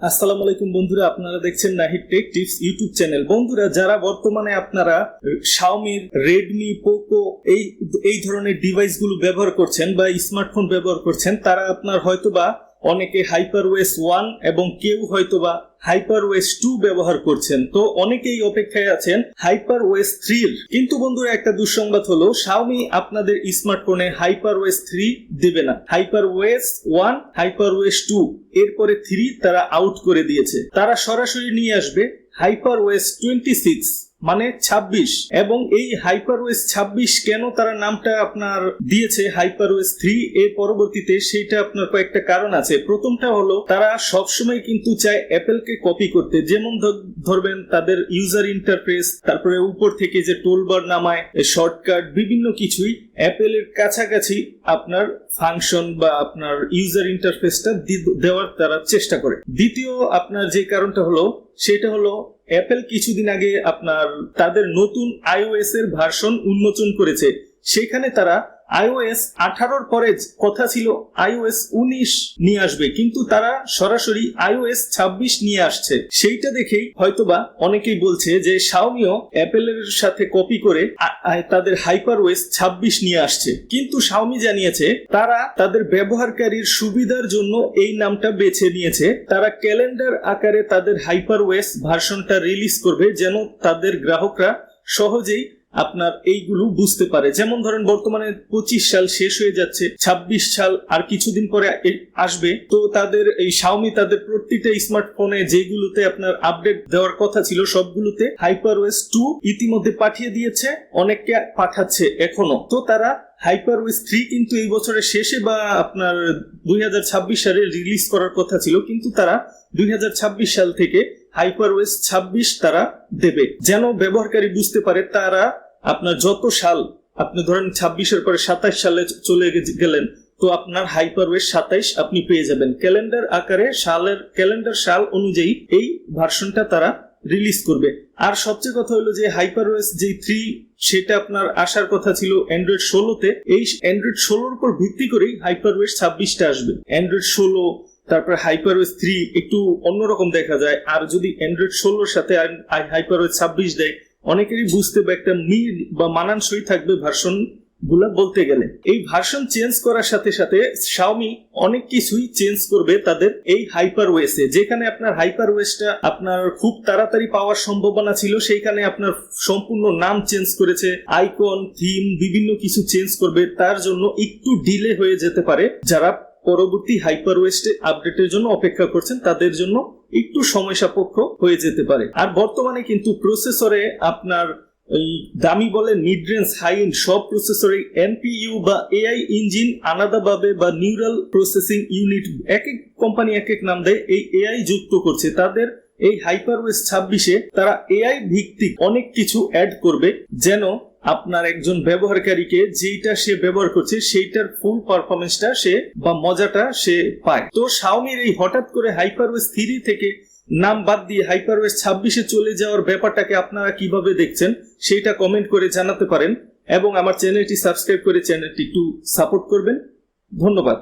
আসসালামু আলাইকুম বন্ধুরা, আপনারা দেখছেন Nahid tech tips YouTube channel. বন্ধুরা, যারা বর্তমানে আপনারা শাওমির, রেডমি, পোকো, এই এই ধরনের ডিভাইসগুলো ব্যবহার করছেন বা স্মার্টফোন ব্যবহার করছেন, তারা আপনার হয়তোবা অনেকে হাইপার ওয়েস ওয়ান এবং কেউ হয়তোবা হাইপার ওয়েস টু ব্যবহার করছেন। তো অনেকেই অপেক্ষায় আছেন হাইপার ওয়েস থ্রির। কিন্তু বন্ধুরা, একটা দুঃসংবাদ হলো শাওমি আপনাদের স্মার্টফোনে হাইপার ওয়েস থ্রি দেবে না। হাইপার ওয়েস ওয়ান হাইপার ওয়েস টু, এরপরে থ্রি তারা আউট করে দিয়েছে। তারা সরাসরি নিয়ে আসবে হাইপার ওয়েস টোয়েন্টি সিক্স। মানে ২৬ এবং এই হাইপার ওয়েস ছাব্বিশ কেন তারা নামটা আপনার দিয়েছে হাইপার ওয়েস থ্রি এর পরবর্তীতে সেইটা আপনার কয়েকটা কারণ আছে। প্রথমটা হলো, তারা সবসময় কিন্তু চায় অ্যাপেলকে কপি করতে। যেমন ধর- ধরবেন তাদের ইউজার ইন্টারফেস তারপরে উপর থেকে যে টোলবার নামায় শর্টকাট বিভিন্ন কিছুই, অ্যাপেলের কাছাকাছি আপনার ফাংশন বা আপনার ইউজার ইন্টারফেসটা দেওয়ার তারা চেষ্টা করে। দ্বিতীয় আপনার যে কারণটা হলো সেটা হলো অ্যাপেল কিছুদিন আগে আপনার তাদের নতুন আইওএস এর ভার্সন উন্মোচন করেছে। সেখানে তারা আইওএস আঠারোর পরে কথা ছিল আইওএস উনিশ নিয়ে আসবে, কিন্তু তারা সরাসরি আইওএস ছাব্বিশ নিয়ে আসছে। সেইটা দেখেই হয়তোবা অনেকেই বলছে যে শাওমিও অ্যাপেলের সাথে কপি করে তাদের হাইপার ওয়েস ছাব্বিশ নিয়ে আসছে। কিন্তু শাওমি জানিয়েছে, তারা তাদের ব্যবহারকারীর সুবিধার জন্য এই নামটা বেছে নিয়েছে। তারা ক্যালেন্ডার আকারে তাদের হাইপার ওয়েস ভার্সনটা রিলিজ করবে যেন তাদের গ্রাহকরা সহজেই আপনার এইগুলো বুঝতে পারে। যেমন ধরেন, বর্তমানে পঁচিশ সাল শেষ হয়ে যাচ্ছে ২৬ সাল আর কিছুদিন পরে আসবে। তো তাদের এই শাওমি তাদের প্রত্যেকটা স্মার্টফোনে যেগুলোতে আপনার আপডেট দেওয়ার কথা ছিল, সবগুলোতে হাইপার ওয়েস টু ইতিমধ্যে পাঠিয়ে দিয়েছে, অনেককে পাঠাচ্ছে এখনও। তো তারা হাইপার ওয়েস থ্রি কিন্তু এই বছরের শেষে বা আপনার দুই সালে রিলিজ করার কথা ছিল, কিন্তু তারা দুই হাজার ছাব্বিশ সাল থেকে হাইপার ওয়েস ছাব্বিশ তারা দেবে। যেন ব্যবহারকারী বুঝতে পারে, তারা আপনার যত সাল, আপনি ধরেন ছাব্বিশের পরে সাতাশ সালে চলে গেলেন, তো আপনার হাইপার ওয়েস সাতাইশ আপনি পেয়ে যাবেন। ক্যালেন্ডার আকারে সালের, ক্যালেন্ডার সাল অনুযায়ী এই ভার্সনটা তারা রিলিজ করবে। আর সবচেয়ে কথা হলো যে হাইপার ওয়েস যে থ্রি সেটা আপনার আসার কথা ছিল অ্যান্ড্রয়েড ষোলোতে। এই অ্যান্ড্রয়েড ষোলোর উপর ভিত্তি করেই হাইপার ওয়েস ছাব্বিশটা আসবে। অ্যান্ড্রয়েড ষোলো, তারপরে হাইপার ওয়েস থ্রি একটু অন্যরকম দেখা যায়। আর যদি অ্যান্ড্রয়েড ষোলোর সাথে হাইপার ওয়েস ছাব্বিশ দেয় অনেকেরই বুঝতে বা একটা মিল বা মানানসই থাকবে ভার্সনগুলা বলতে গেলে। এই ভার্সন চেঞ্জ করার সাথে সাথে শাওমি অনেক কিছুই চেঞ্জ করবে তাদের এই হাইপার ওয়েসে যেখানে আপনার হাইপার ওয়েসটা আপনার খুব তাড়াতাড়ি পাওয়ার সম্ভাবনা ছিল, সেইখানে আপনার সম্পূর্ণ নাম চেঞ্জ করেছে আইকন থিম বিভিন্ন কিছু চেঞ্জ করবে, তার জন্য একটু ডিলে হয়ে যেতে পারে। যারা পরবর্তী হাইপার ওয়েস্টে আপডেটের জন্য অপেক্ষা করছেন, তাদের জন্য একটু সময় সাপেক্ষ হয়ে যেতে পারে। আর বর্তমানে কিন্তু প্রসেসরে আপনার এই দামি বলে মিড হাই এন্ড সব প্রসেসরে এনপিইউ বা এআই ইঞ্জিন আলাদাভাবে বা নিউরাল প্রসেসিং ইউনিট, এক এক কোম্পানি এক এক নাম দেয়, এই এআই যুক্ত করছে। তাদের এই হাইপারওয়েস ছাব্বিশে তারা এআই ভিত্তিক অনেক কিছু অ্যাড করবে, যেন আপনার একজন ব্যবহারকারীকে যেইটা সে ব্যবহার করছে, সেইটার ফুল পারফরমেন্সটা সে বা মজাটা সে পায়। তো শাওমির এই হঠাৎ করে হাইপারওয়েস থ্রি থেকে নাম বাদ দিয়ে হাইপারওয়েস ছাব্বিশে চলে যাওয়ার ব্যাপারটাকে আপনারা কীভাবে দেখছেন, সেইটা কমেন্ট করে জানাতে পারেন এবং আমার চ্যানেলটি সাবস্ক্রাইব করে চ্যানেলটি একটু সাপোর্ট করবেন। ধন্যবাদ।